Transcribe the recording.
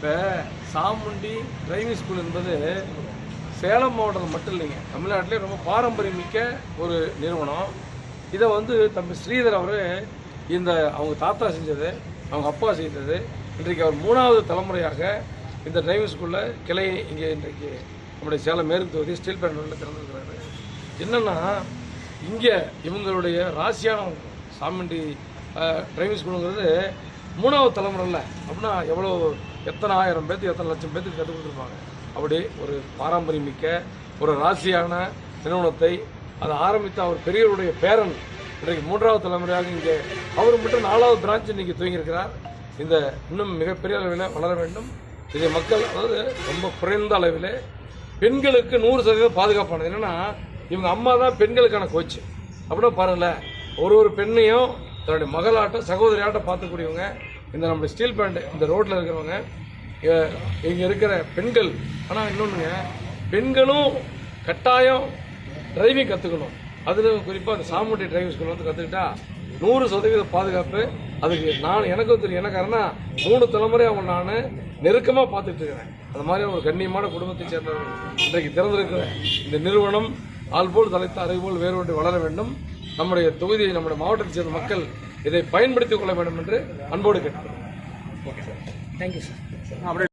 இப்போ Chamundi driving school என்பது சேலம் மாவட்டத்தில் மட்டும் இல்லைங்க. தமிழ்நாட்டிலே ரொம்ப பாரம்பரியமிக்க ஒரு நிறுவனம். இதை வந்து தம்பி ஸ்ரீதர் அவர் இந்த அவங்க தாத்தா செஞ்சது அவங்க அப்பா செய்தது. இன்றைக்கு அவர் மூணாவது தலைமுறையாக இந்த டிரைவிங் ஸ்கூலில் கிளை இங்கே இன்றைக்கு நம்முடைய சேலம் மேற்கு தொகுதி ஸ்டீல் பிளான்ட் திறந்துருக்கிறாரு. என்னென்னா இங்கே இவங்களுடைய ராசியான சாமண்டி டிரைவிங் ஸ்கூலுங்கிறது மூணாவது தலைமுறையில் அப்படின்னா எவ்வளோ எத்தனை ஆயிரம் பேர்த்து எத்தனை லட்சம் பேர்த்துக்கு கற்றுக் கொடுத்துருப்பாங்க. அப்படி ஒரு பாரம்பரியமிக்க ஒரு ராசியான நிறுவனத்தை அதை ஆரம்பித்த அவர் பெரியவருடைய பேரன் இன்றைக்கு மூன்றாவது தலைமுறையாக இங்கே அவர் மட்டும் நாலாவது பிரான்ச் இன்றைக்கி துவங்கியிருக்கிறார். இந்த இன்னும் மிகப்பெரிய அளவில் வளர வேண்டும். இதை மக்கள் அதாவது ரொம்ப குறைந்த அளவில் பெண்களுக்கு நூறு சதவீதம் பாதுகாப்பானது. என்னென்னா இவங்க அம்மா தான் பெண்களுக்கான கோச்சு அப்படின்னா பாருங்களேன் ஒரு ஒரு பெண்ணையும் தன்னுடைய மகளாட்டம் சகோதரியாட்டம் பார்த்துக்கூடியவங்க இந்த நம்ம ஸ்டீல் பிளான்ட் இந்த ரோட்டில் இருக்கிறவங்க இங்கே இருக்கிற பெண்கள் ஆனால் இன்னொன்றுங்க பெண்களும் கட்டாயம் டிரைவிங் கற்றுக்கணும் அதில் குறிப்பாக அந்த சாமுண்டி டிரைவிங் ஸ்கூல் வந்து கற்றுக்கிட்டா நூறு சதவீத பாதுகாப்பு. அதுக்கு நான் எனக்கும் தெரியும். என்ன காரணம் மூணு தலைமுறை அவங்க நான் நெருக்கமாக பார்த்துட்டு இருக்கிறேன். அந்த மாதிரி ஒரு கண்ணியமான குடும்பத்தை சேர்ந்தவர்கள் இன்றைக்கு திறந்திருக்கிற இந்த நிறுவனம் ஆள்போல் தலைத்த அறிவுபோல் வேறு வளர வேண்டும். நம்முடைய தொகுதியை நம்முடைய மாவட்டத்தை சேர்ந்த மக்கள் இதை பயன்படுத்திக் கொள்ள வேண்டும் என்று அன்போடு கேட்டுக்கிறோம் தேங்க்யூ சார்